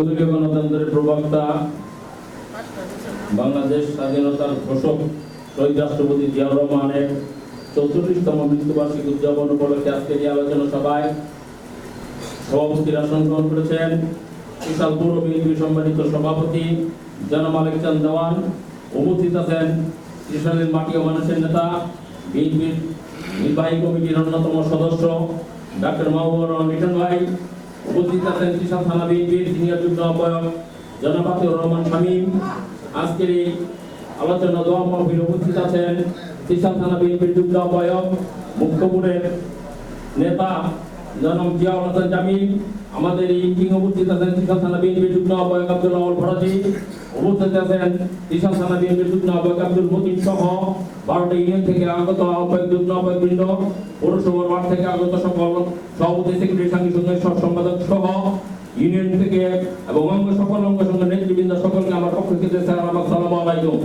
বহুদলীয় গণতন্ত্রের প্রবক্তা, বাংলাদেশ স্বাধীনতার ঘোষক শহীদ রাষ্ট্রপতি জিয়াউর রহমানের চৌচল্লিশতম মৃত্যুবার্ষিকী উদযাপন উপলক্ষে আজকের এই আলোচনা সভায় সভাপতির আসন গ্রহণ করেছেন বিশাল পৌর বিএনপি সম্মানিত সভাপতি জনাব মালিক চান দেওয়ান, উপস্থিত আছেন ত্রিশালের মাটি ও মানুষের নেতা, বিএনপির নির্বাহী কমিটির অন্যতম সদস্য ডাক্তার মাহবুবুর রহমান মিঠন ভাই উপস্থিত আছেন কৃষক থানা বিএনপির সিনিয়র যুগ্ম আহ্বায়ক রহমান শামীম। আজকের এই আলোচনা দোয়া মাহফিল উপস্থিত আছেন কৃষক থানা বিএনপির যুগ্ম আহ্বায়ক মুখ্যপুরের নেতা জনাব জিয়াউল হাসান আমাদের এই মিটিং উপস্থিত আছেন কৃষক থানা বিএনপির যুগ্ম আহ্বায়ক আব্দুল্লাহ ভরাজি উপস্থিত আছেন ত্রিশাল থানা বিএনপির যুগ্ম আহ্বায়ক আব্দুল মতিন সহ বারোটা ইউনিয়ন থেকে আগত আহ্বায়ক, যুগ্ম আহ্বায়ক বৃন্দ পৌরসভার ওয়ার্ড থেকে আগত সকল সভাপতি, সেক্রেটারি, সাংগঠনিক সঙ্গে সহ সম্পাদক সহ ইউনিয়ন থেকে এবং অঙ্গ, সকল অঙ্গ সঙ্গে নেতৃবৃন্দ সকলকে আমার পক্ষ থেকে সালাম আলাইকুম।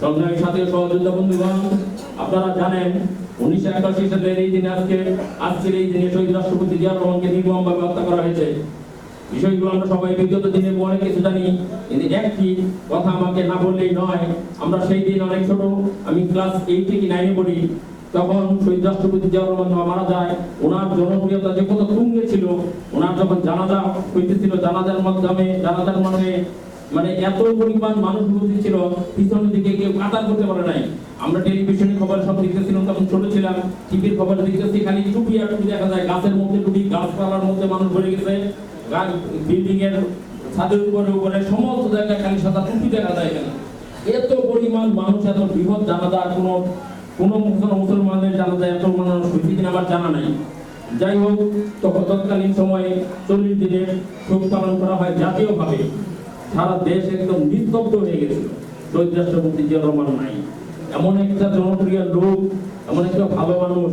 সংগ্রামী সাথী সহযোদ্ধা বন্ধুগণ, আপনারা জানেন, উনিশশো একাশি সালের এই দিনে আজকে, আজকের এই দিনে শহীদ রাষ্ট্রপতি জিয়াউর রহমানকে নির্মমভাবে হত্যা করা হয়েছে। বিষয়গুলো আমরা সবাই বিগত দিনে অনেক কিছু জানি। কিন্তু একটি কথা আমাকে না বললেই নয়, আমরা সেই দিন অনেক ছোট, আমি ক্লাস এইটে কি নাইনে পড়ি। তখন শহীদ রাষ্ট্রপতি জিয়াউর মারা যায়, ওনার জনপ্রিয়তা যে কত তুঙ্গে ছিল, ওনার যখন জানাজা হইতেছিল, জানাজার মাধ্যমে, জানাজার মানে মানে এত পরিমাণ মানুষ উপস্থিত ছিল, পিছনের দিকে কেউ কাতার করতে পারে নাই। আমরা টেলিভিশনে খবর সব দেখতেছিলাম, তখন ছোট ছিলাম, টিভির খবর দেখতেছি, খালি টুপি আর টুপি দেখা যায়, গাছের মধ্যে টুপি, গাছপালার মধ্যে মানুষ ভরে গেছে। বিল্ডিং এর ছাদের উপরে উপরে সমস্ত জায়গায় খালি সাদা টুপি দেখা যায় এখানে এত পরিমাণ মানুষ, এত বৃহৎ জানাজা, কোনো কোনো মুসলমান মুসলমানের জানাজা, এত মানুষ হয়েছে কিনা আমার জানা নাই। যাই হোক তখন তৎকালীন সময়ে চল্লিশ দিনের শোক পালন করা হয় জাতীয়ভাবে। সারা দেশ একদম নিস্তব্ধ হয়ে গেছিল। শহীদ রাষ্ট্রপতি জিয়া রহমান নাই। এমন একটা জনপ্রিয় লোক, এমন একটা ভালো মানুষ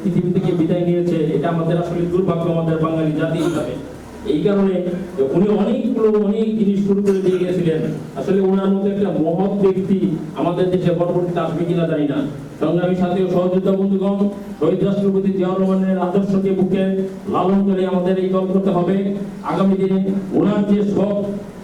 পৃথিবী থেকে বিদায় নিয়েছে, এটা আমাদের আসলে দুর্ভাগ্য আমাদের বাঙালি জাতি হিসাবে। এই কারণে উনি অনেকগুলো অনেক জিনিস শুরু করে দিয়ে গেছিলেন আসলে ওনার মধ্যে একটা মহৎ ব্যক্তি আমাদের দেশে পরবর্তীতে আসবে কিনা জানি না। সংগ্রামী সাথী সহযোদ্ধা বন্ধুগণ, শহীদ রাষ্ট্রপতি জিয়াউর রহমানের আদর্শকে বুকে লালন করে আমাদের এই দল করতে হবে। আগামী দিনে ওনার যে সব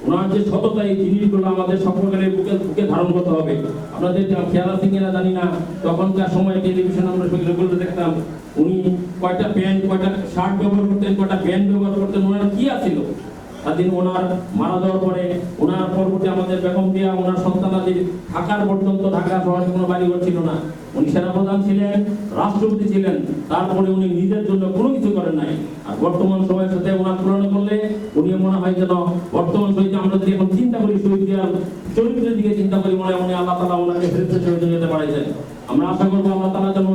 ওনার যে সততা, এই জিনিসগুলো আমাদের সকলের বুকে বুকে ধারণ করতে হবে। আপনাদের খেয়াল আছে কিনা জানি না, তখনকার সময় টেলিভিশন আমরা সেগুলো দেখতাম, উনি কয়টা প্যান্ট, কয়টা শার্ট ব্যবহার করতেন, কয়টা প্যান্ট ব্যবহার করতেন, ওনার কি আছিল? স্বাধীন ওনার মারা যাওয়ার পরে ওনার পরবর্তী আমাদের বেগম দিয়া ওনার সন্তানাদের ঢাকার পর্যন্ত ঢাকা শহরে কোনো বাড়িঘর ছিল না। উনি সেনাপ্রধান ছিলেন, রাষ্ট্রপতি ছিলেন, তারপরে উনি নিজের জন্য কোনো কিছু করেন নাই। আর বর্তমান সময়ের সাথে ওনার তুলনা করলে উনি মনে হয় যেন বর্তমান শহীদ আমরা যদি এখন চিন্তা করি, শহীদ দিয়ার চরিত্রের দিকে চিন্তা করি, মনে হয় উনি আল্লাহ তালা ওনাকে ফেরত যেতে পারেছেন। আমরা আশা করব আল্লাহ তালা যেন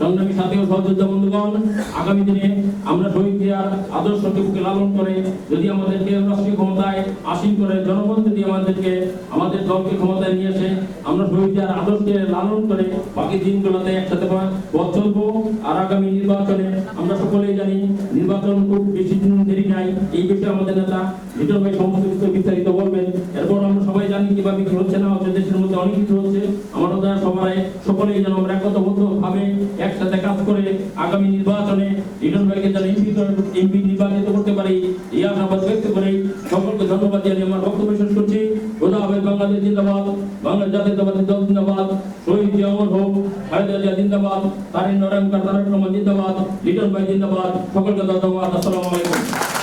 সংগ্রামী সাথী সহযোদ্ধা বন্ধুগণ, আগামী দিনে আমরা শহীদ দিয়ার আদর্শকে বুকে লালন করে যদি আমাদেরকে রাষ্ট্রীয় ক্ষমতায় আসীন করে জনগণ যদি আমাদেরকে আমাদের দলকে ক্ষমতায় নিয়ে এসে আমরা শহীদ দিয়ার আদর্শকে লালন করে বাকি দিনগুলোতে একসাথে পথ চলবো। আর আগামী নির্বাচনে আমরা সকলেই জানি নির্বাচন খুব বেশি দিন দেরি নাই। এই বিষয়ে আমাদের নেতা লিটন ভাই সমস্ত বিস্তারিত বলবেন। এরপর আমরা সবাই জানি কীভাবে কি হচ্ছে না হচ্ছে, দেশের মধ্যে অনেক কিছু হচ্ছে। আমরা সবাই সকলেই যেন আমরা একতাবদ্ধ একসাথে কাজ করে আগামী নির্বাচনে ইডন ভাইকে যেন এমপি এমপি নির্বাচিত করতে পারি, এই আশাবাদ ব্যক্ত করে সকলকে ধন্যবাদ জানিয়ে আমার বক্তব্য শেষ করছি। খোদা হবে বাংলাদেশ জিন্দাবাদ বাংলা জাতীয়তাবাদী দল জিন্দাবাদ, শহীদ জিয়াউর হোক খালেদা জিয়া জিন্দাবাদ তারিন নরেন তারেক রহমান জিন্দাবাদ, লিটন ভাই জিন্দাবাদ, সকলকে ধন্যবাদ, আসসালামু আলাইকুম।